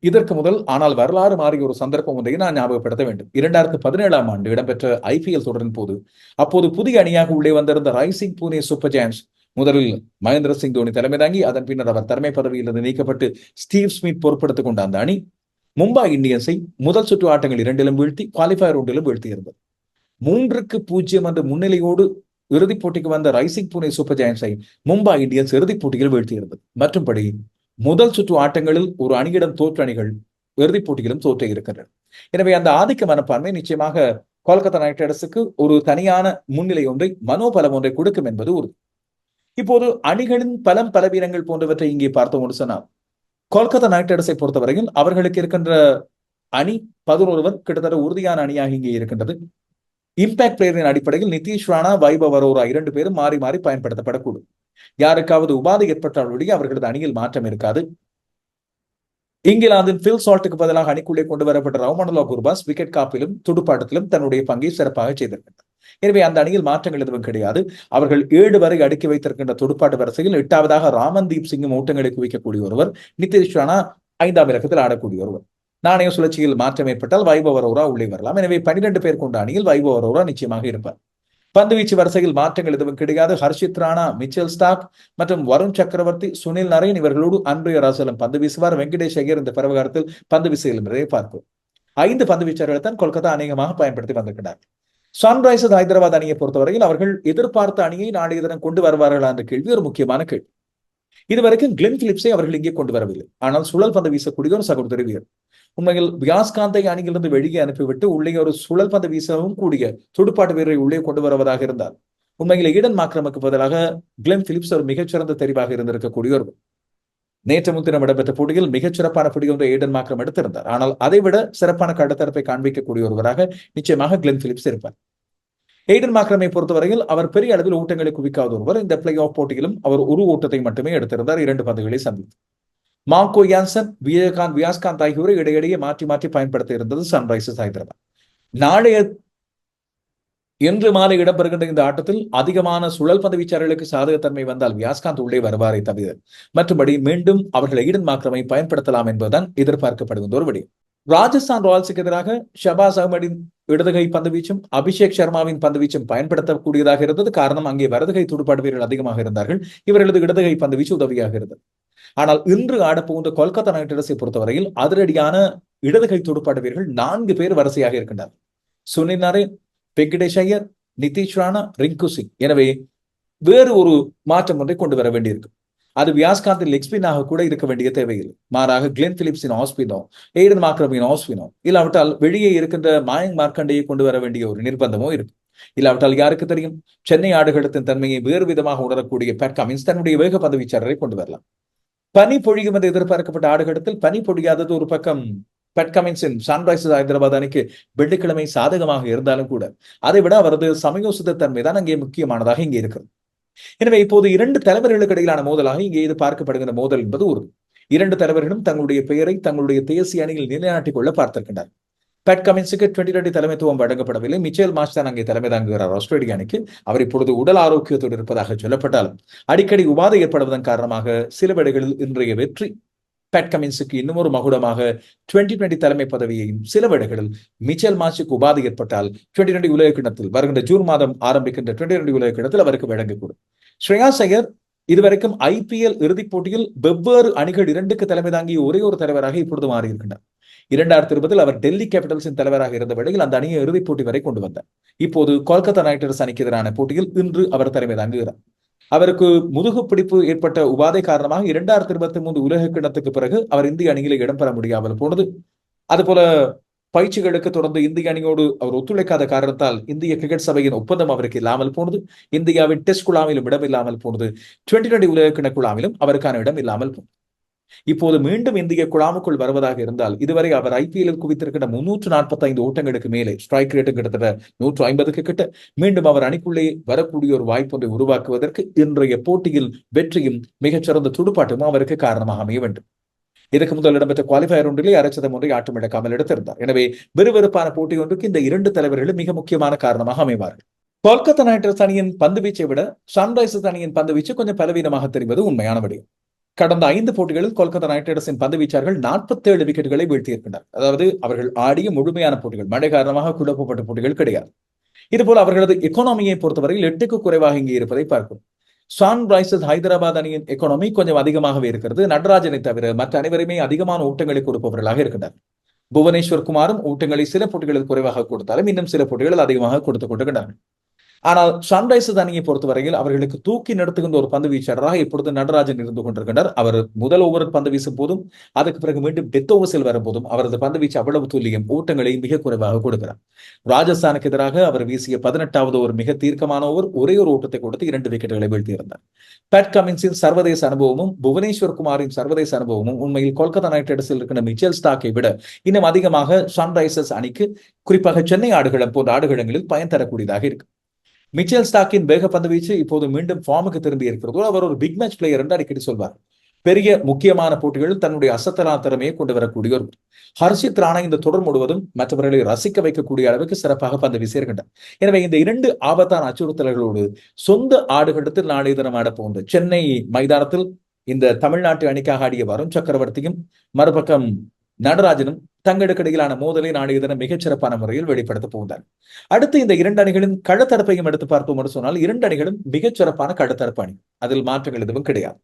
இதற்கு முதல் ஆனால் வரலாறு மாறிய ஒரு சந்தர்ப்பம் ஒன்றை நான் ஞாபகப்படுத்த வேண்டும். இரண்டாயிரத்து பதினேழாம் ஆண்டு இடம்பெற்ற ஐபிஎல் தொடரின் போது அப்போது புதிய அணியாக உள்ளே வந்திருந்த ரைசிங் பூனே சூப்பர் ஜாயன்ஸ் முதலில் மகேந்திர சிங் தோனி தலைமை தாங்கி அதன் பின்னர் அவர் தலைமை பதவியிலிருந்து நீக்கப்பட்டு ஸ்டீவ் ஸ்மித் பொறுப்படுத்திக் கொண்ட அந்த அணி மும்பை இந்தியன்ஸை முதல் சுற்று ஆட்டங்கள் இரண்டிலும் வீழ்த்தி குவாலிஃபயர் ஒன்றிலும் வீழ்த்தியிருந்தது மூன்றுக்கு பூஜ்ஜியம் என்ற முன்னிலையோடு இறுதிப் போட்டிக்கு வந்த ரைசிங் புனே சூப்பர் ஜெயன்ஸை மும்பை இந்தியன்ஸ் இறுதிப் போட்டியில் வீழ்த்தியிருந்தது மற்றும்படி முதல் சுற்று ஆட்டங்களில் ஒரு அணியிடம் தோற்ற அணிகள் இறுதிப் போட்டியிலும் தோற்ற இருக்கின்றன. எனவே அந்த ஆதிக்க மனப்பான்மை நிச்சயமாக கொல்கத்தா நைட் ரைடர்ஸுக்கு ஒரு தனியான முன்னிலை ஒன்றை மனோபலம் ஒன்றை கொடுக்கும் என்பது உறுதி. இப்போது அணிகளின் பலம் பலவீனங்கள் போன்றவற்றை இங்கே பார்த்தோம் சொன்னால் கொல்கத்தா நைட் ரைடர்ஸை பொறுத்தவரையில் அவர்களுக்கு இருக்கின்ற அணி பதினொருவர் கிட்டத்தட்ட உறுதியான அணியாக இங்கே இருக்கின்றது. இம்பாக்ட் பிளேயரின் அடிப்படையில் நிதிஷ் ராணா வைபவ் அரோரா இரண்டு பேரும் மாறி மாறி பயன்படுத்தப்படக்கூடும். யாருக்காவது உபாதை ஏற்பட்டாலுடைய அவர்களது அணியில் மாற்றம் இருக்காது. இங்கிலாந்தின் பில் சால்ட்டுக்கு பதிலாக அணிக்குள்ளே கொண்டு வரப்பட்ட ரவுமனலா குர்பாஸ் விக்கெட் காப்பிலும் துடுப்பாட்டத்திலும் தன்னுடைய பங்கை சிறப்பாக செய்திருக்கின்றனர் எனவே அந்த அணியில் மாற்றங்கள் எதுவும் கிடையாது. அவர்கள் ஏழு வரை அடுக்கி வைத்திருக்கின்ற துடுப்பாட்ட வரிசையில் எட்டாவதாக ராமன்தீப் சிங்கும் ஓட்டங்களை குவிக்கக்கூடிய ஒருவர் நிதிஷ் ராணா ஐந்தாம் இலக்கத்தில் ஆடக்கூடிய ஒருவர். நாணய சுழற்சியில் மாற்றம் ஏற்பட்டால் வைபவ் அரோரா உள்ளே வரலாம். எனவே பன்னிரண்டு பேர் கொண்ட அணியில் வைபவ் அரோரா நிச்சயமாக இருப்பார். பந்துவீச்சு வரிசையில் மாற்றங்கள் எதுவும் கிடையாது. ஹர்ஷித் ராணா மிச்சல் ஸ்டாக் மற்றும் வருண் சக்கரவர்த்தி சுனில் நரேன் இவர்களோடு அன்றைய ராசலம் பந்து வீசுவார். வெங்கடேஷ் ஐயர் இந்த பருவகாலத்தில் பந்து வீசையில் பார்ப்போம். ஐந்து பந்து வீச்சர்களை தான் கொல்கத்தா அநேகமாக பயன்படுத்தி வந்திருக்கிறார்கள். சன்ரைசர்ஸ் ஹைதராபாத் அணியை பொறுத்தவரையில் அவர்கள் எதிர்பார்த்த அணியை நாளைய தினம் கொண்டு வருவார்களா என்ற கேள்வி ஒரு முக்கியமான கேள்வி. இதுவரைக்கும் கிளென் பிலிப்ஸை அவர்கள் இங்கே கொண்டு வரவில்லை. ஆனால் சுழல் பந்து வீசக்கூடிய ஒரு சகோதரி வீரர். உண்மையில் வியாஸ்காந்தை அணியிலிருந்து வெளியே அனுப்பிவிட்டு உள்ளே ஒரு சுழல் பந்து வீசவும் கூடிய துடுப்பாட்டு வீரரை உள்ளே கொண்டு வருவதாக இருந்தார். உண்மையில் ஈடன் மாக்ரமுக்கு பதிலாக கிளென் பிலிப்ஸ் ஒரு மிகச்சிறந்த தெரிவாக இருந்திருக்கக்கூடிய ஒரு நேற்று முன்தினம் இடம்பெற்ற போட்டியில் மிகச்சிறப்பான பிடி ஒன்று ஏடன் மாக்ரம் எடுத்திருந்தார். ஆனால் அதைவிட சிறப்பான கடத்தரப்பை காண்பிக்கக்கூடிய ஒருவராக நிச்சயமாக கிளென் பிலிப்ஸ் இருப்பார். எய்டன் மாக்ரமை பொறுத்தவரையில் அவர் பெரிய அளவில் ஓட்டங்களை குவிக்காத ஒருவர். இந்த பிளே ஆஃப் போட்டியிலும் அவர் ஒரு ஓட்டத்தை மட்டுமே எடுத்திருந்தார். இரண்டு பந்துகளை சந்தித்து மாங்கோ யான்சன் விஜயகாந்த் வியாஸ்காந்த் ஆகியோரை இடையிடையே மாற்றி மாற்றி பயன்படுத்த இருந்தது சன்ரைசர்ஸ் ஹைதராபாத். நாளைய இன்று மாலை இடம்பெறுகின்ற இந்த ஆட்டத்தில் அதிகமான சுழல் பந்து வீச்சாளர்களுக்கு சாதகத்தன்மை வந்தால் வியாஸ்காந்த் உள்ளே வருவாரை தவிர மற்றபடி மீண்டும் அவர்கள் ஈடன் மாக்கிரமை பயன்படுத்தலாம் என்பதுதான் எதிர்பார்க்கப்படுகின்ற ஒரு விடயம். ராஜஸ்தான் ராயல்ஸுக்கு எதிராக ஷபாஸ் அகமதின் இடதுகை பந்து வீச்சும் அபிஷேக் சர்மாவின் பந்து வீச்சும் பயன்படுத்தக்கூடியதாக இருந்தது. காரணம் அங்கே வலதுகை துடுப்பாடு வீரர்கள் அதிகமாக இருந்தார்கள். இவர்களது இடதுகை பந்து வீச்சு உதவியாக இருந்தது. ஆனால் இன்று ஆடப்போகுந்த கொல்கத்தா நைட் ரைடர்ஸை பொறுத்தவரையில் அதிரடியான இடதுகை துடுப்பாடு வீரர்கள் நான்கு பேர் வரிசையாக இருக்கின்றனர். சுனில் நரேன் வெங்கடேஷ் ஐயர் நிதிஷ் ராணா ரிங்கு சிங். எனவே வேறு ஒரு மாற்றம் ஒன்றை கொண்டு வர வேண்டியிருக்கும் அது வியாஸ்காந்தின் லெக்ஸ்பினாக கூட இருக்க வேண்டிய தேவையில்லை. மாறாக கிளென் பிலிப்ஸின் ஆஸ்பினோ எய்டன் மாக்ரமின் ஆஸ்பினோ இல்லாவிட்டால் வெளியே இருக்கின்ற மாயங் மார்க்கண்டையை கொண்டு வர வேண்டிய ஒரு நிர்பந்தமோ இருக்கு இல்லாவிட்டால் யாருக்கு தெரியும்? சென்னை ஆடுகளத்தின் தன்மையை வேறு விதமாக உணரக்கூடிய பேட் கமின்ஸ் தன்னுடைய வேக பதவிச்சாரரை கொண்டு வரலாம். பனி பொழியும் என்று எதிர்பார்க்கப்பட்ட ஆடுகளத்தில் பனி பொழியாதது ஒரு பக்கம் பெட் கமின்ஸின் சன்ரைசர்ஸ் ஹைதராபாத் அணிக்கு வெள்ளிக்கிழமை சாதகமாக இருந்தாலும் கூட அதை விட அவரது சமயோசித தன்மை தான் அங்கே முக்கியமானதாக இங்கே இருக்கிறது. எனவே இப்போது இரண்டு தலைவர்களுக்கு இடையிலான மோதலாக இங்கே இது பார்க்கப்படுகின்ற மோதல் என்பது உறுதி இரண்டு தலைவர்களும் தங்களுடைய பெயரை தங்களுடைய தேசிய அணியில் நிலைநாட்டிக் கொள்ள பார்த்திருக்கின்றனர் பேட் கமின்ஸுக்கு டுவெண்டி டுவெண்டி தலைமைத்துவம் வழங்கப்படவில்லை. மிச்சேல் மாஸ் தான் அங்கே தலைமை தாங்குகிறார் ஆஸ்திரேலிய அணிக்கு. அவர் இப்பொழுது உடல் ஆரோக்கியத்தோடு இருப்பதாக சொல்லப்பட்டாலும் அடிக்கடி உபாதை ஏற்படுவதன் காரணமாக சில வேளைகளில் இன்றைய வெற்றி பேட் கமின்ஸுக்கு இன்னும் ஒரு மகுடமாக டுவெண்டி டுவெண்டி தலைமை பதவியையும் சில வேளைகளில் மிச்சல் மாச்சுக்கு உபாதை ஏற்பட்டால் டுவெண்டி டுவெண்டி உலக கிணத்தில் வருகின்ற ஜூன் மாதம் ஆரம்பிக்கின்ற டுவெண்டி டுவெண்டி உலக கிணத்தில் அவருக்கு வழங்கக்கூடும் ஸ்ரேயாஸ் ஐயர் இதுவரைக்கும் ஐபிஎல் இறுதிப் போட்டியில் வெவ்வேறு அணிகள் இரண்டுக்கு தலைமை தாங்கிய ஒரே ஒரு தலைவராக இப்பொழுது மாறியிருக்கின்றார் இரண்டாயிரத்தி இருபதில் அவர் டெல்லி கேபிட்டல்ஸின் தலைவராக இருந்த வேளையில் அந்த அணியை இறுதிப் போட்டி வரை கொண்டு வந்தார். இப்போது கொல்கத்தா நைட் ரைடர்ஸ் அணிக்கு எதிரான போட்டியில் இன்று அவர் தலைமை தாங்குகிறார். அவருக்கு முதுகு பிடிப்பு ஏற்பட்ட உபாதை காரணமாக இரண்டாயிரத்தி இருபத்தி மூன்று உலக கிணத்துக்கு பிறகு அவர் இந்திய அணியில இடம்பெற முடியாமல் போனது. அதுபோல பயிற்சிகளுக்கு தொடர்ந்து இந்திய அணியோடு அவர் ஒத்துழைக்காத காரணத்தால் இந்திய கிரிக்கெட் சபையின் ஒப்பந்தம் அவருக்கு இல்லாமல் போனது. இந்தியாவின் டெஸ்ட் குழாவிலும் இடம் இல்லாமல் போனது. டுவெண்டி டுவெண்டி உலக கிண அவருக்கான இடம் இல்லாமல் போனது. இப்போது மீண்டும் இந்திய குழாமுக்குள் வருவதாக இருந்தால் இதுவரை அவர் ஐபிஎல்லில் குவித்திருக்கிற முன்னூற்று நாற்பத்தி ஐந்து ஓட்டங்களுக்கு மேலே ஸ்ட்ரைக் ரேட்டும் கிட்டத்தட்ட நூற்று ஐம்பதுக்கு கிட்ட. மீண்டும் அவர் அணிக்குள்ளே வரக்கூடிய ஒரு வாய்ப்பொன்றை உருவாக்குவதற்கு இன்றைய போட்டியில் வெற்றியும் மிகச்சிறந்த துடுப்பாட்டமும் அவருக்கு காரணமாக அமைய வேண்டும். இதுக்கு முதல் இடம்பெற்ற குவாலிஃபயர் ஒன்றிலே அரைச்சதம் ஒன்றை ஆட்டமிழக்காமல் எடுத்திருந்தார். எனவே விறுவிறுப்பான போட்டி ஒன்றுக்கு இந்த இரண்டு தலைவர்களும் மிக முக்கியமான காரணமாக அமைவார்கள். கொல்கத்தா நைட் ரைடர்ஸ் அணியின் பந்து வீச்சை விட சன்ரைசர்ஸ் அணியின் பந்து வீச்சு கொஞ்சம் பலவீனமாக தெரிவது உண்மையான விடயம். கடந்த ஐந்து போட்டிகளில் கொல்கத்தா நைட் ரைடர்ஸின் பந்து வீச்சார்கள் நாற்பத்தி ஏழு விக்கெட்டுகளை வீழ்த்தியிருக்கின்றனர். அதாவது அவர்கள் ஆடிய முழுமையான போட்டிகள் மழை காரணமாக குழப்பப்பட்ட போட்டிகள் கிடையாது. இதுபோல் அவர்களது எக்கானமியை பொறுத்தவரையில் எட்டுக்கு குறைவாக இங்கே இருப்பதை பார்க்கும் சான் ஹைதராபாத் அணியின் எக்கானமி கொஞ்சம் அதிகமாகவே இருக்கிறது. நடராஜனை தவிர மற்ற அனைவருமே அதிகமான ஊட்டங்களை கொடுப்பவர்களாக இருக்கின்றனர். புவனேஸ்வர் குமாரும் ஊட்டங்களை சில போட்டிகளில் குறைவாக கொடுத்தாலும் இன்னும் சில போட்டிகளில் அதிகமாக கொடுத்துக் கொண்டிருக்கிறார்கள் ஆனால் சன்ரைசர்ஸ் அணியை பொறுத்தவரையில் அவர்களுக்கு தூக்கி நடத்துகின்ற ஒரு பந்து வீச்சாளராக இப்பொழுது நடராஜன் இருந்து கொண்டிருக்கின்றார். அவர் முதல் ஓவர் பந்து வீசும் போதும் அதுக்கு பிறகு மீண்டும் டெத் ஓவர்ஸில் வரும்போதும் அவரது பந்து வீச்சு அவ்வளவு துல்லியம் ஓட்டங்களை மிக குறைவாக கொடுக்கிறார். ராஜஸ்தானுக்கு எதிராக அவர் வீசிய பதினெட்டாவது ஓவர் மிக தீர்க்கமான ஓவர் ஒரே ஒரு ஓட்டத்தை கொடுத்து இரண்டு விக்கெட்டுகளை வீழ்த்தியிருந்தார். பேட் கமின்ஸின் சர்வதேச அனுபவமும் புவனேஸ்வர் குமாரின் சர்வதேச அனுபவமும் உண்மையில் கொல்கத்தா நைட் ரைடர்ஸில் இருக்கிற மிச்சல் ஸ்டாக்கை விட இன்னும் அதிகமாக சன்ரைசர்ஸ் அணிக்கு குறிப்பாக சென்னை ஆடுகளம் போன்ற ஆடுகளங்களில் பயன் தரக்கூடியதாக இருக்கு. மிச்சல் ஸ்டாக்கின் வேக பந்து வீச்சு இப்போது மீண்டும் ஃபார்முக்கு திரும்பி இருக்கிறதோ. அவர் ஒரு பிக் மேட்ச் பிளேயர் என்று அடிக்கடி சொல்வார். பெரிய முக்கியமான போட்டிகளில் தன்னுடைய அசத்தலா திறமையை கொண்டு வரக்கூடிய ஒரு ஹர்ஷித் ராணா இந்த தொடர் முழுவதும் மற்றவர்களை ரசிக்க வைக்கக்கூடிய அளவுக்கு சிறப்பாக பந்து வீசியிருக்கின்றனர் எனவே இந்த இரண்டு ஆபத்தான அச்சுறுத்தல்களோடு சொந்த ஆடுகளத்தில் நாளைய தினம் ஆட சென்னை மைதானத்தில் இந்த தமிழ்நாட்டு அணிக்காக ஆடிய வருண் சக்கரவர்த்தியும் மறுபக்கம் நடராஜனும் தங்களுக்கு இடையிலான மோதலை நாளைய தினம் மிகச்சிறப்பான முறையில் வெளிப்படுத்த போகிறார் அடுத்து இந்த இரண்டு அணிகளின் களத்தரப்பையும் எடுத்து பார்ப்போம் என்று சொன்னால் இரண்டு அணிகளும் மிகச்சிறப்பான களத்தரப்பு அணி. அதில் மாற்றங்கள் எதுவும் கிடையாது.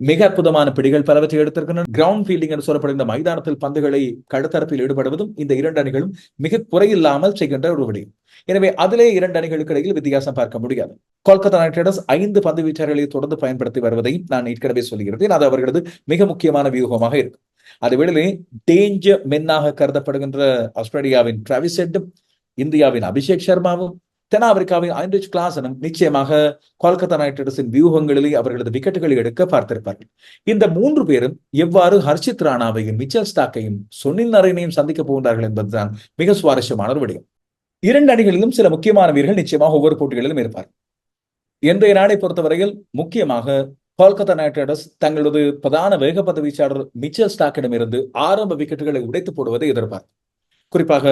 மிக அற்புதமான பிடிகள் பலவற்றை எடுத்திருக்கின்றன கிரவுண்ட் ஃபீல்டிங் என்று சொல்லப்படுகிற மைதானத்தில் பந்துகளை கடுத்தரப்பில் ஈடுபடுவதும் இந்த இரண்டு அணிகளும் மிக குறையில்லாமல் செய்கின்ற ஒரு விடயம். எனவே அதிலே இரண்டு அணிகளுக்கு இடையில் வித்தியாசம் பார்க்க முடியாது. கொல்கத்தா நைட் ரைடர்ஸ் ஐந்து பந்து வீச்சாளர்களை தொடர்ந்து பயன்படுத்தி வருவதையும் நான் ஏற்கனவே சொல்கிறேன் அது அவர்களது மிக முக்கியமான வியூகமாக இருக்கும். அதுவேளை டேஞ்சர் மென்னாக கருதப்படுகின்ற ஆஸ்திரேலியாவின் டிராவிஸ் ஹெட்டும் இந்தியாவின் அபிஷேக் சர்மாவும் தென்னாப்பிரிக்காவின் ஆண்ட்ரிச் கிளாசனும் நிச்சயமாக கொல்கத்தா நைட் ரைடர்ஸின் வியூகங்களிலே அவர்களது விக்கெட்டுகளை எடுக்க பார்த்திருப்பார்கள். இந்த மூன்று பேரும் எவ்வாறு ஹர்ஷித் ராணாவையும் மிச்சல் ஸ்டாக்கையும் சுனில் நரேனையும் சந்திக்க போகின்றார்கள் என்பதுதான் மிக சுவாரஸ்யமான ஒரு விடயம். இரண்டு அணிகளிலும் சில முக்கியமான வீரர்கள் நிச்சயமாக ஒவ்வொரு போட்டிகளிலும் இருப்பார் இன்றைய நாளை பொறுத்தவரையில் முக்கியமாக கொல்கத்தா நைட் ரைடர்ஸ் தங்களது பிரதான வேகப்பந்து வீச்சாளர் மிச்சல் ஸ்டாக்கிடமிருந்து ஆரம்ப விக்கெட்டுகளை உடைத்து போடுவதை எதிர்பார்த்து குறிப்பாக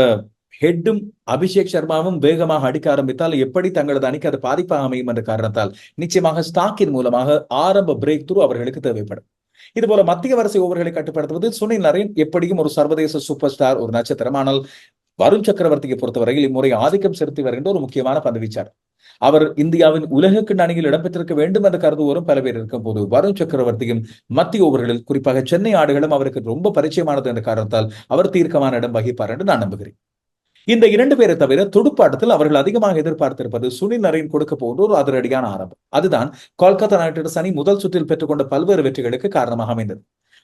ஹெட்டும் அபிஷேக் சர்மாவும் வேகமாக அடிக்க ஆரம்பித்தால் எப்படி தங்களது அணிக்கு அது பாதிப்பாக அமையும் என்ற காரணத்தால் நிச்சயமாக ஸ்டாக்கின் மூலமாக ஆரம்ப பிரேக் த்ரூ அவர்களுக்கு தேவைப்படும். இதுபோல மத்திய வரிசை ஓவர்களை கட்டுப்படுத்துவது சுனில் நரேன் எப்படியும் ஒரு சர்வதேச சூப்பர் ஸ்டார் ஒரு நட்சத்திரம். ஆனால் வருண் சக்கரவர்த்தியை பொறுத்தவரையில் இம்முறை ஆதிக்கம் செலுத்தி வருகின்ற ஒரு முக்கியமான பந்து வீச்சாளர். அவர் இந்தியாவின் உலகக்கு அணியில் இடம்பெற்றிருக்க வேண்டும் என்று கருதுவோரும் பல பேர் இருக்கும் போது வருண் சக்கரவர்த்தியும் மத்திய ஓவர்களில் குறிப்பாக சென்னை ஆடுகளும் அவருக்கு ரொம்ப பரிச்சயமானது என்ற காரணத்தால் அவர் தீர்க்கமான இடம் வகிப்பார் என்று நான் நம்புகிறேன். இந்த இரண்டு பேரை தவிர துடுப்பாட்டத்தில் அவர்கள் அதிகமாக எதிர்பார்த்திருப்பது சுனில் நரேன் கொடுக்க போன்ற ஒரு அதிரடியான ஆரம்பம். அதுதான் கொல்கத்தா நைட் ரைடர்ஸ் அணி முதல் சுற்றில் பெற்றுக்கொண்ட பல்வேறு வெற்றிகளுக்கு காரணமாக அமைந்தது.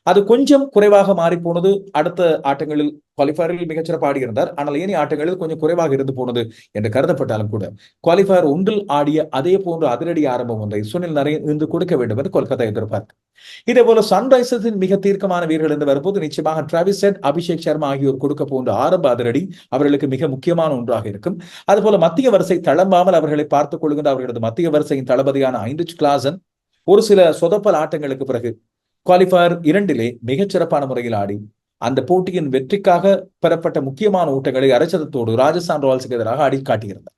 அது கொஞ்சம் குறைவாக மாறி போனது அடுத்த ஆட்டங்களில் குவாலிஃபயரில் மிகச்சிறப்பு ஆடி இருந்தார் ஆனால் ஏனைய ஆட்டங்களில் கொஞ்சம் குறைவாக இருந்து போனது என்று கருதப்பட்டாலும் கூட குவாலிஃபயர் ஒன்றில் ஆடிய அதே போன்ற அதிரடி ஆரம்பம் ஒன்றை சுனில் நரேன் இருந்து கொடுக்க வேண்டும் என்று கொல்கத்தா எதிர்பார்க்கு இதே போல சன்ரைசர்ஸின் மிக தீர்க்கமான வீரர்கள் என்று வரும்போது நிச்சயமாக டிராவிஸ் செட் அபிஷேக் சர்மா ஆகியோர் கொடுக்க போன்ற ஆரம்ப அதிரடி அவர்களுக்கு மிக முக்கியமான ஒன்றாக இருக்கும். அதுபோல மத்திய வரிசை தளம்பாமல் அவர்களை பார்த்துக் கொள்கின்ற அவர்களது மத்திய வரிசையின் தளபதியான ஐந்து கிளாசன் ஒரு சில சொதப்பல் ஆட்டங்களுக்கு பிறகு குவாலிஃபயர் இரண்டிலே மிகச்சிறப்பான முறையில் ஆடி அந்த போட்டியின் வெற்றிக்காக பெறப்பட்ட முக்கியமான ஊட்டங்களை அரைச்சதத்தோடு ராஜஸ்தான் ராயல்ஸுக்கு எதிராக ஆடி காட்டியிருந்தார்.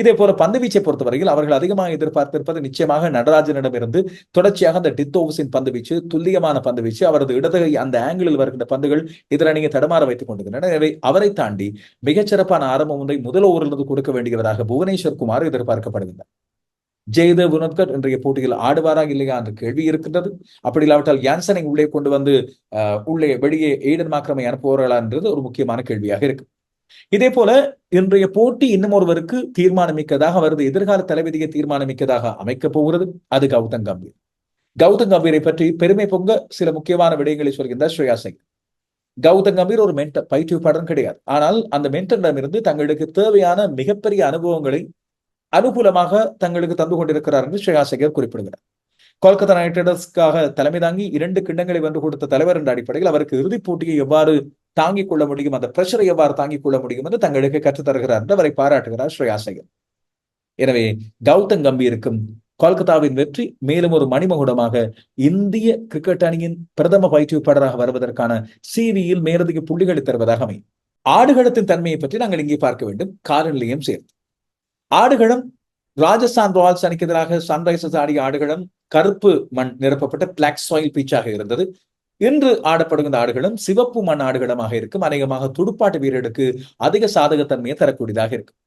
இதே போல பந்துவீச்சை பொறுத்தவரையில் அவர்கள் அதிகமாக எதிர்பார்த்திருப்பது நிச்சயமாக நடராஜனிடமிருந்து தொடர்ச்சியாக அந்த டித் பந்துவீச்சு பந்து வீச்சு துல்லியமான பந்துவீச்சு அவரது இடதுகை அந்த ஆங்கிளில் வருகின்ற பந்துகள் எதிரணியை தடமாற வைத்துக் கொண்டிருக்கின்றன எனவே அவரை தாண்டி மிகச்சிறப்பான ஆரம்பம் ஒன்றை முதல் ஓவரிலிருந்து கொடுக்க வேண்டியவராக புவனேஸ்வர் குமார் எதிர்பார்க்கப்படுகின்றார். ஜெயதேவ் வினோத்கர் இன்றைய போட்டியில் ஆடுவாரா இல்லையா என்ற கேள்வி இருக்கின்றது. அப்படி இல்லாவிட்டால் யான்சனை உள்ளே கொண்டு வந்து உள்ளே வெளியே எய்டன் மாக்கிரமை அனுப்புவார்களா என்றது ஒரு முக்கியமான கேள்வியாக இருக்கு. இதே போல இன்றைய போட்டி இன்னும் ஒருவருக்கு தீர்மானமிக்கதாக அவரது எதிர்கால தலைவிதியை தீர்மானமிக்கதாக அமைக்கப் போகிறது. அது கௌதம் கம்பீர். கௌதம் கம்பீரை பற்றி பெருமை பொங்க சில முக்கியமான விடயங்களை சொல்கின்றார் ஸ்ரேயா சிங் கௌதம் கம்பீர் ஒரு மென்டர் பயிற்றுவிப்பாளர் கிடையாது. ஆனால் அந்த மென்டரிடமிருந்து தங்களுக்கு தேவையான மிகப்பெரிய அனுபவங்களை அனுகூலமாக தங்களுக்கு தந்து கொண்டிருக்கிறார் என்று ஸ்ரேயாசகர் குறிப்பிடுகிறார். கொல்கத்தா நைட் ரைடர்ஸ்க்காக தலைமை தாங்கி இரண்டு கிண்ணங்களை வென்று கொடுத்த தலைவர் என்ற அடிப்படையில் அவருக்கு இறுதிப் போட்டியை எவ்வாறு தாங்கிக் கொள்ள முடியும் அந்த பிரஷரை எவ்வாறு தாங்கிக் கொள்ள முடியும் என்று தங்களுக்கு கற்றுத்தருகிறார் என்று அவரை பாராட்டுகிறார் ஸ்ரேயாசகர் எனவே கௌதம் கம்பீருக்கும் கொல்கத்தாவின் வெற்றி மேலும் ஒரு மணிமகுடமாக இந்திய கிரிக்கெட் அணியின் பிரதம பயிற்றுவிப்பாளராக வருவதற்கான சிவியில் மேலதிக புள்ளிகளை தருவதாக அமையும். ஆடுகளத்தின் தன்மையை பற்றி நாங்கள் இங்கே பார்க்க வேண்டும். காலநிலையம் சேர்த்து. ஆடுகளும் ராஜஸ்தான் ராயல்ஸ் அணிக்கு எதிராக சன்ரைசர்ஸ் ஆடிய ஆடுகளும் கருப்பு மண் நிரப்பப்பட்ட பிளாக் சாயில் பீச்சாக இருந்தது. இன்று ஆடப்படுகின்ற ஆடுகளும் சிவப்பு மண் ஆடுகளமாக இருக்கும். அநேகமாக துடுப்பாட்டு வீரருக்கு அதிக சாதகத்தன்மையை தரக்கூடியதாக இருக்கும்.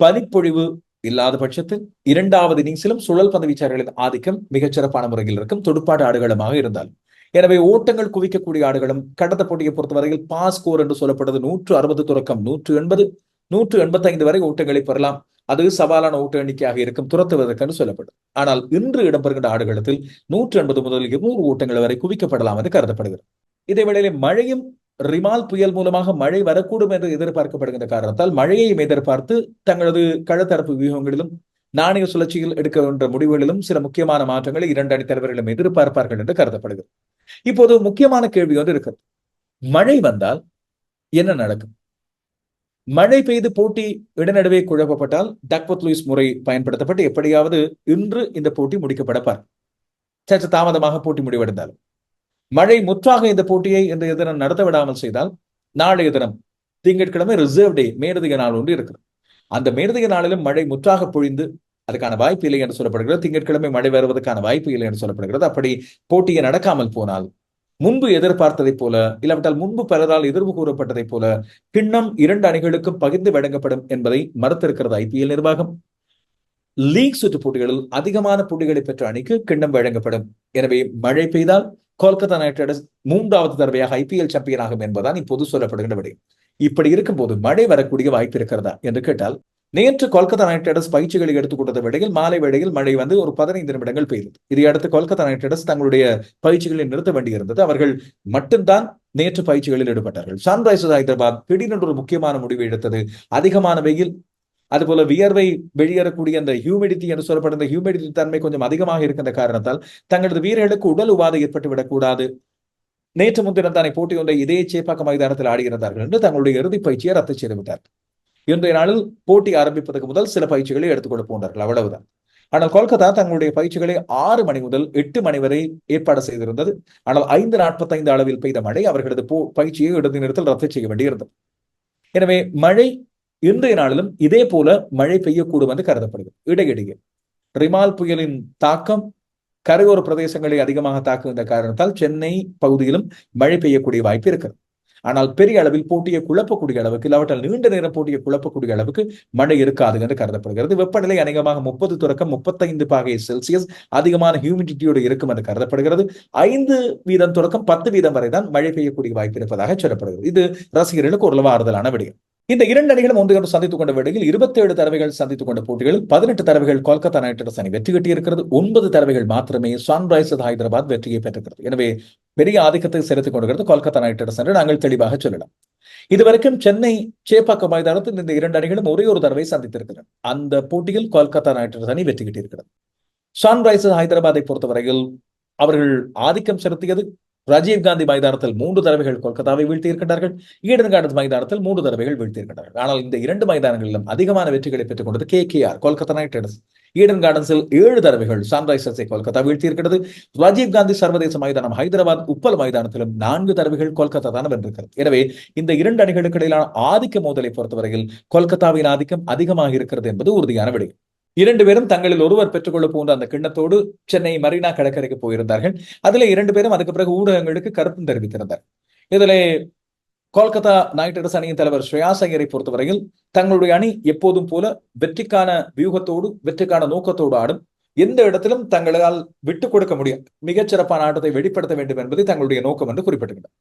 பனிப்பொழிவு இல்லாத பட்சத்தில் இரண்டாவது இன்னிங்ஸிலும் சுழல் பந்து வீச்சாளர்களின் ஆதிக்கம் மிகச்சிறப்பான முறையில் இருக்கும். துடுப்பாட்டு ஆடுகளமாக இருந்தாலும். எனவே ஓட்டங்கள் குவிக்கக்கூடிய ஆடுகளும் கடந்த போட்டியை பொறுத்தவரையில் பாஸ் ஸ்கோர் என்று சொல்லப்படுவது நூற்று அறுபது தொடக்கம் நூற்று எண்பது நூற்று எண்பத்தி ஐந்து வரை ஓட்டங்களை பெறலாம். அது சவாலான ஓட்டெண்ணிக்கையாக இருக்கும் துரத்துவதற்கென்று சொல்லப்படும். ஆனால் இன்று இடம்பெறுகின்ற ஆடுகளத்தில் நூற்று எண்பது முதல் இருநூறு ஓட்டங்கள் வரை குவிக்கப்படலாம் என்று கருதப்படுகிறது. இதேவேளையிலே மழையும் ரிமால் புயல் மூலமாக மழை வரக்கூடும் என்று எதிர்பார்க்கப்படுகின்ற காரணத்தால் மழையையும் எதிர்பார்த்து தங்களது களத்தரப்பு வியூகங்களிலும் நாணய சுழற்சியில் எடுக்க வேண்ட முடிவுகளிலும் சில முக்கியமான மாற்றங்களை இரண்டு அணி தலைவர்களும் எதிர்பார்ப்பார்கள் என்று கருதப்படுகிறது. இப்போது முக்கியமான கேள்வி ஒன்று இருக்கிறது. மழை வந்தால் என்ன நடக்கும்? மழை பெய்து போட்டி இடநடுவே குழப்பப்பட்டால் டக்வத் லூயிஸ் முறை பயன்படுத்தப்பட்டு எப்படியாவது இன்று இந்த போட்டி முடிக்கப்படப்பார் சற்று தாமதமாக போட்டி முடிவடைந்தாலும். மழை முற்றாக இந்த போட்டியை இந்த தினம் நடத்த விடாமல் செய்தால் நாளைய தினம் திங்கட்கிழமை ரிசர்வ் டே மேலதிக நாள் ஒன்று இருக்கிறது. அந்த மேலதிக நாளிலும் மழை முற்றாக பொழிந்து அதுக்கான வாய்ப்பு இல்லை என்று சொல்லப்படுகிறது. திங்கட்கிழமை மழை வருவதற்கான வாய்ப்பு இல்லை என்று சொல்லப்படுகிறது. அப்படி போட்டியை நடக்காமல் போனால் முன்பு எதிர்பார்த்ததைப் போல இல்லாவிட்டால் முன்பு பலரால் எதிர்வு கூறப்பட்டதைப் போல கிண்ணம் இரண்டு அணிகளுக்கும் பகிர்ந்து வழங்கப்படும் என்பதை மறுத்திருக்கிறது ஐபிஎல் நிர்வாகம். லீக் சுற்று போட்டிகளில் அதிகமான புள்ளிகளை பெற்ற அணிக்கு கிண்ணம் வழங்கப்படும். எனவே மழை பெய்தால் கொல்கத்தா நைட் ரைடர்ஸ் மூன்றாவது தடவையாக ஐபிஎல் சாம்பியன் ஆகும் என்பதுதான் இப்போது சொல்லப்படுகின்ற விடயம் இப்படி இருக்கும்போது மழை வரக்கூடிய வாய்ப்பு இருக்கிறதா என்று கேட்டால் நேற்று கொல்கத்தா நைட் ரைடர்ஸ் பயிற்சிகளை எடுத்துக் கொடுத்த வேளையில் மாலை வேளையில் மழை வந்து ஒரு பதினைந்து நிமிடங்கள் பெய்தது. இதையடுத்து கொல்கத்தா நைட் ரைடர்ஸ் தங்களுடைய பயிற்சிகளை நிறுத்த வேண்டியிருந்தது. அவர்கள் மட்டும்தான் நேற்று பயிற்சிகளில் ஈடுபட்டார்கள். சன்ரைசர்ஸ் ஹைதராபாத் திடீரென்று ஒரு முக்கியமான முடிவை எடுத்தது. அதிகமான வெயில் அதுபோல வியர்வை வெளியேறக்கூடிய அந்த ஹியூமிடிட்டி என்று சொல்லப்படும் இந்த ஹியூமிடிட்டி தன்மை கொஞ்சம் அதிகமாக இருக்கின்ற காரணத்தால் தங்களது வீரர்களுக்கு உடல் உபாதை ஏற்பட்டு விடக்கூடாது நேற்று முன்தினம் தானே போட்டி ஒன்றை இதே சேப்பாக்க மைதானத்தில் ஆடுகிறார்கள் என்று தங்களுடைய இறுதி பயிற்சியை ரத்து செய்துவிட்டார் இன்றைய நாளில் போட்டி ஆரம்பிப்பதற்கு முதல் சில பயிற்சிகளை எடுத்துக்கொண்டு போனார்கள் அவ்வளவுதான். ஆனால் கொல்கத்தா தங்களுடைய பயிற்சிகளை ஆறு மணி முதல் எட்டு மணி வரை ஏற்பாடு செய்திருந்தது. ஆனால் ஐந்து நாற்பத்தைந்து அளவில் பெய்த மழை அவர்களது போ பயிற்சியை இடது நேரத்தில் ரத்து செய்ய வேண்டியிருந்தது. எனவே மழை இன்றைய நாளிலும் இதே போல மழை பெய்யக்கூடும் என்று கருதப்படுகிறது. இடையிடையே ரிமால் புயலின் தாக்கம் கரையோர பிரதேசங்களை அதிகமாக தாக்குகின்ற காரணத்தால் சென்னை பகுதியிலும் மழை பெய்யக்கூடிய வாய்ப்பு இருக்கிறது. ஆனால் பெரிய அளவில் போட்டியை குழப்பக்கூடிய அளவுக்கு இல்லாவிட்டால் நீண்ட நேரம் போட்டியை குழப்பக்கூடிய அளவுக்கு மழை இருக்காது என்று கருதப்படுகிறது. வெப்பநிலை அநேகமாக முப்பது தொடக்கம் முப்பத்தைந்து பாகை செல்சியஸ் அதிகமான ஹியூமிடிட்டியோடு இருக்கும் என்று கருதப்படுகிறது. ஐந்து வீதம் தொடக்கம் பத்து வீதம் வரை தான் மழை பெய்யக்கூடிய வாய்ப்பு இருப்பதாக சொல்லப்படுகிறது. இது ரசிகர்களுக்கு ஓரளவு ஆறுதலான விடயம். இந்த இரண்டு அணிகளும் ஒன்று சந்தித்துக் கொண்ட வேளையில் இருபத்தி ஏழு தடவைகள் சந்தித்துக் கொண்ட போட்டிகளில் பதினெட்டு தடவைகள் கொல்கத்தா நைட் ரைடர்ஸ் அணி வெற்றி கட்டியிருக்கிறது. ஒன்பது தடவைகள் மாத்திரமே சன்ரைசர்ஸ் ஹைதராபாத் வெற்றியை பெற்றிருக்கிறது. எனவே பெரிய ஆதிக்கத்தை செலுத்திக் கொண்டிருக்கிறது கொல்கத்தா நைட் ரைடர்ஸ் என்று நாங்கள் தெளிவாக சொல்லலாம். இதுவரைக்கும் சென்னை சேப்பாக்க மைதானத்தில் இந்த இரண்டு அணிகளும் ஒரே ஒரு தடவை சந்தித்திருக்கிறது அந்த போட்டியில் கொல்கத்தா நைட் ரைடர்ஸ் அணி வெற்றி கிட்டியிருக்கிறது. சன்ரைசர்ஸ் ஹைதராபாத்தை பொறுத்தவரையில் அவர்கள் ஆதிக்கம் செலுத்தியது ராஜீவ் காந்தி மைதானத்தில் மூன்று தடவைகள் கொல்கத்தாவை வீழ்த்தியிருக்கின்றார்கள். ஈடன் கார்டன்ஸ் மைதானத்தில் மூன்று தடவைகள் வீழ்த்தியிருக்கின்றார்கள். ஆனால் இந்த இரண்டு மைதானங்களிலும் அதிகமான வெற்றிகளை பெற்றுக் கொண்டது K K R Kolkata Knight Riders. Eden கார்டன்ஸில் ஏழு தடவைகள் சன்ரைசர்ஸை கொல்கத்தா வீழ்த்தியிருக்கிறது. ராஜீவ் காந்தி சர்வதேச மைதானம் ஹைதராபாத் உப்பல் மைதானத்திலும் நான்கு தடவைகள் கொல்கத்தா தான் வென்றிருக்கிறது. எனவே இந்த இரண்டு அணிகளுக்கு இடையிலான ஆதிக்க மோதலை பொறுத்தவரையில் கொல்கத்தாவின் ஆதிக்கம் அதிகமாக இருக்கிறது என்பது உறுதியான விடயம் இரண்டு பேரும் தங்களில் ஒருவர் பெற்றுக்கொள்ள போன்ற அந்த கிண்ணத்தோடு சென்னை மரீனா கடற்கரைக்கு போயிருந்தார்கள். அதுல இரண்டு பேரும் அதுக்கு பிறகு ஊடகங்களுக்கு கருத்தும் தெரிவித்திருந்தார். இதுல கொல்கத்தா நைட் ரைடர்ஸ் அணியின் தலைவர் ஸ்ரேயாஸ் ஐயரை பொறுத்தவரையில் தங்களுடைய அணி எப்போதும் போல வெற்றிக்கான வியூகத்தோடு வெற்றிக்கான நோக்கத்தோடு ஆடும். எந்த இடத்திலும் தங்களால் விட்டுக் கொடுக்க முடியும் மிகச்சிறப்பான ஆட்டத்தை வெளிப்படுத்த வேண்டும் என்பது தங்களுடைய நோக்கம் என்று குறிப்பிட்டிருக்கிறார்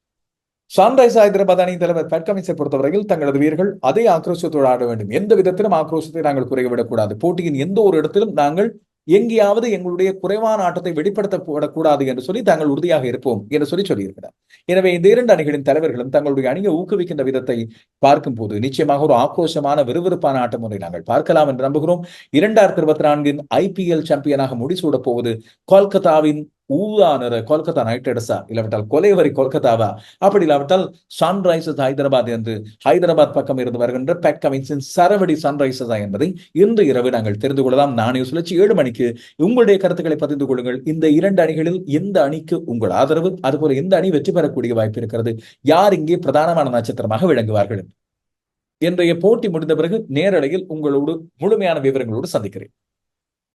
சன்ரைஸ் ஹைதராபாத் அணி தலைவர் பேட் கமின்ஸை பொறுத்தவரையில் தங்களது வீரர்கள் அதே ஆக்ரோஷத்தோடு ஆட வேண்டும். எந்த விதத்திலும் ஆக்ரோஷத்தை நாங்கள் குறைவிடக்கூடாது. போட்டியின் எந்த ஒரு இடத்திலும் நாங்கள் எங்கேயாவது எங்களுடைய குறைவான ஆட்டத்தை வெளிப்படுத்தப்படக்கூடாது என்று சொல்லி தாங்கள் உறுதியாக இருப்போம் என்று சொல்லி சொல்லியிருக்கிறார். எனவே இந்த இரண்டு அணிகளின் தலைவர்களும் தங்களுடைய அணியை ஊக்குவிக்கின்ற விதத்தை பார்க்கும் போது நிச்சயமாக ஒரு ஆக்ரோஷமான விறுவிறுப்பான ஆட்டம் ஒன்றை நாங்கள் பார்க்கலாம் என்று நம்புகிறோம். இரண்டாயிரத்தி இருபத்தி நான்கின் ஐபிஎல் சாம்பியனாக முடிசூடப் போவது கொல்கத்தாவின் ஊதா கொல்கத்தா நைட் ரைடர்ஸா இல்லாவிட்டால் கொலைவரி கொல்கத்தாவா? அப்படி இல்லாவிட்டால் சன்ரைசர்ஸ் ஹைதராபாத் என்று ஹைதராபாத் பக்கம் இருந்து வருகின்ற பேட் கமின்ஸின் சரவடி சன்ரைசர்ஸா என்பதை இன்று இரவு நாங்கள் தெரிந்து கொள்ளலாம். நானே சுழற்சி ஏழு மணிக்கு உங்களுடைய கருத்துக்களை பதிந்து கொள்ளுங்கள். இந்த இரண்டு அணிகளில் எந்த அணிக்கு உங்கள் ஆதரவு? அதுபோல எந்த அணி வெற்றி பெறக்கூடிய வாய்ப்பு இருக்கிறது? யார் இங்கே பிரதானமான நட்சத்திரமாக விளங்குவார்கள்? இன்றைய போட்டி முடிந்த பிறகு நேரலையில் உங்களோடு முழுமையான விவரங்களோடு சந்திக்கிறேன்.